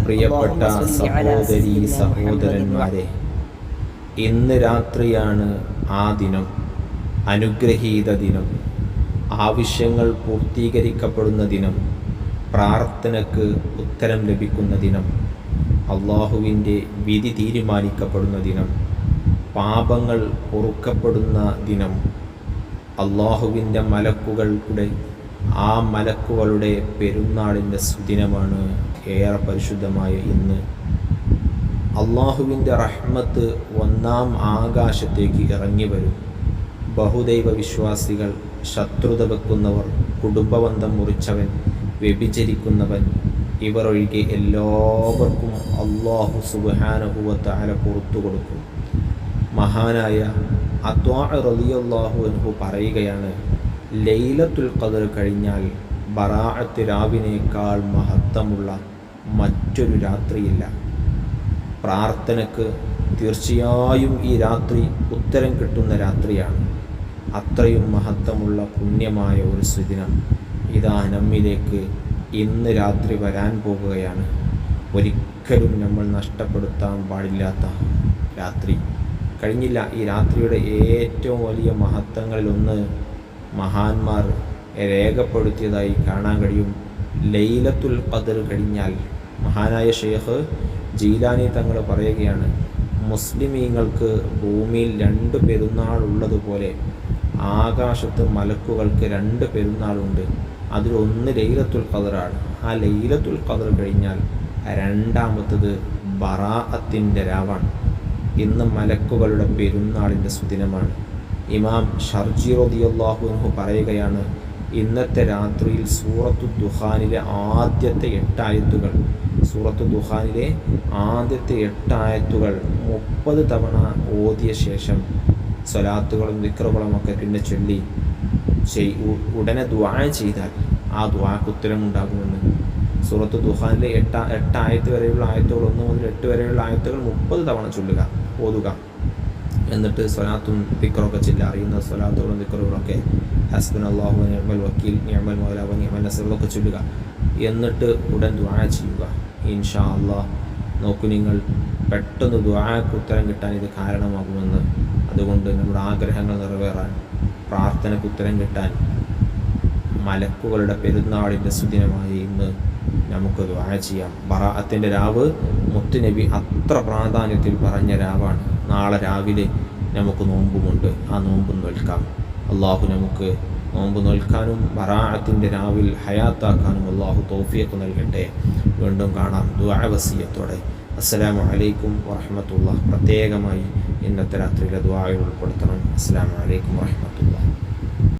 പ്രിയപ്പെട്ട സഹോദരി സഹോദരന്മാരെ ഇന്ന് രാത്രിയാണ് ആ ദിനം അനുഗ്രഹീത ദിനം ആവശ്യങ്ങൾ പൂർത്തീകരിക്കപ്പെടുന്ന ദിനം പ്രാർത്ഥനക്ക് ഉത്തരം ലഭിക്കുന്ന ദിനം അള്ളാഹുവിന്റെ വിധി തീരുമാനിക്കപ്പെടുന്ന ദിനം പാപങ്ങൾ പൊറുക്കപ്പെടുന്ന ദിനം അള്ളാഹുവിന്റെ മലക്കുകളുടെ ആ മലക്കുകളുടെ പെരുന്നാളിന്റെ സുദിനമാണ് ഏറെ പരിശുദ്ധമായ ഇന്ന്. അള്ളാഹുവിന്റെ റഹ്മത്ത് ഒന്നാം ആകാശത്തേക്ക് ഇറങ്ങി വരും. ബഹുദൈവ വിശ്വാസികൾ ശത്രുത വെക്കുന്നവർ കുടുംബബന്ധം മുറിച്ചവൻ വ്യഭിചരിക്കുന്നവൻ ഇവർ ഒഴികെ എല്ലാവർക്കും അള്ളാഹു സുബാനുഭവത്തെ അല പുറത്തു കൊടുക്കും. മഹാനായ അത്വാ റലിയല്ലാഹു പറയുകയാണ് ലൈലത്തുൽ ഖദർ കഴിഞ്ഞാൽ ബറാഅത്ത് രാവിനേക്കാൾ മഹത്തമുള്ള മറ്റൊരു രാത്രിയില്ല. പ്രാർത്ഥനക്ക് തീർച്ചയായും ഈ രാത്രി ഉത്തരം കിട്ടുന്ന രാത്രിയാണ്. അത്രയും മഹത്തമുള്ള പുണ്യമായ ഒരു സുദിനം ഇതാ നമ്മിലേക്ക് ഇന്ന് രാത്രി വരാൻ പോകുകയാണ്. ഒരിക്കലും നമ്മൾ നഷ്ടപ്പെടുത്താൻ പാടില്ലാത്ത രാത്രി. കഴിഞ്ഞില്ല. ഈ രാത്രിയുടെ ഏറ്റവും വലിയ മഹത്വങ്ങളിലൊന്ന് മഹാന്മാർ രേഖപ്പെടുത്തിയതായി കാണാൻ കഴിയും. ലൈലത്തുൽ ഖദർ കഴിഞ്ഞാൽ മഹാനായ ഷെയ്ഖ് ജീലാനി തങ്ങൾ പറയുകയാണ് മുസ്ലിമീങ്ങൾക്ക് ഭൂമിയിൽ രണ്ട് പെരുന്നാൾ ഉള്ളതുപോലെ ആകാശത്ത് മലക്കുകൾക്ക് രണ്ട് പെരുന്നാളുണ്ട് അതിലൊന്ന് ലൈലത്തുൽ ഖദറാണ് ആ ലൈലത്തുൽ ഖദർ കഴിഞ്ഞാൽ രണ്ടാമത്തത് ബറാഅത്തിന്റെ രാവാണ്. ഇന്ന് മലക്കുകളുടെ പെരുന്നാളിന്റെ സുദിനമാണ്. ഇമാം ഷർജി റദിയല്ലാഹുൻഹു പറയുകയാണ് ഇന്നത്തെ രാത്രിയിൽ സൂറത്തു ദുഹാനിലെ ആദ്യത്തെ എട്ടായത്തുകൾ സൂറത്തു ദുഹാനിലെ ആദ്യത്തെ എട്ടായത്തുകൾ മുപ്പത് തവണ ഓതിയ ശേഷം സ്വലാത്തുകളും വിക്രകളും ഒക്കെ പിന്നെ ചൊല്ലി ഉടനെ ദ്വാ ചെയ്താൽ ആ ദ്വാക്ക് ഉത്തരമുണ്ടാകുമെന്ന് സൂറത്ത് ദുഹാനിലെ എട്ട ആയത്ത് വരെയുള്ള ആയത്തുകൾ ഒന്ന് മുതൽ എട്ട് വരെയുള്ള ആയത്തുകൾ മുപ്പത് തവണ ചൊല്ലുക ഓതുക. എന്നിട്ട് സ്വലാത്തും ദിക്കറൊക്കെ ചില്ല അറിയുന്ന സ്വലാത്തുകളും ദിക്കറുകളൊക്കെ ഹസ്ബൻ അള്ളാഹു നിയമൽ വക്കീൽ നിയമൽ മുതലാവ് നിയമൽ നസറുകളൊക്കെ ചൊല്ലുക. എന്നിട്ട് ഉടൻ ദുആ ചെയ്യുക. ഇൻഷാ അള്ളാഹ് നോക്കൂ നിങ്ങൾ പെട്ടെന്ന് ദ്വാക്ക് ഉത്തരം കിട്ടാൻ ഇത് കാരണമാകുമെന്ന്. അതുകൊണ്ട് നമ്മുടെ ആഗ്രഹങ്ങൾ നിറവേറാൻ പ്രാർത്ഥനയ്ക്ക് ഉത്തരം കിട്ടാൻ മലക്കുകളുടെ പെരുന്നാളിന്റെ സുദിനമായി ഇന്ന് നമുക്ക് ദുആ ചെയ്യാം ബറാഅത്തിന്റെ രാവ് മുത്തുനബി അത്ര പ്രാധാന്യത്തിൽ പറഞ്ഞ രാവാണ്. നാളെ രാവിലെ നമുക്ക് നോമ്പുമുണ്ട്. ആ നോമ്പ് നോൽക്കാം. അള്ളാഹു നമുക്ക് നോമ്പ് നോൽക്കാനും ബറാഅത്തിന്റെ രാവിൽ ഹയാത്താക്കാനും അള്ളാഹു തോഫിയൊക്കെ നൽകട്ടെ. വീണ്ടും കാണാം ദുആ വസീയത്തോടെ. അസ്സലാമു അലൈക്കും വറഹമത്തുള്ള പ്രത്യേകമായി ഇന്നത്തെ രാത്രിയിലെ ദുആയിൽ ഉൾപ്പെടുത്തണം. അസ്സലാമു അലൈക്കും വറഹമത്തുള്ള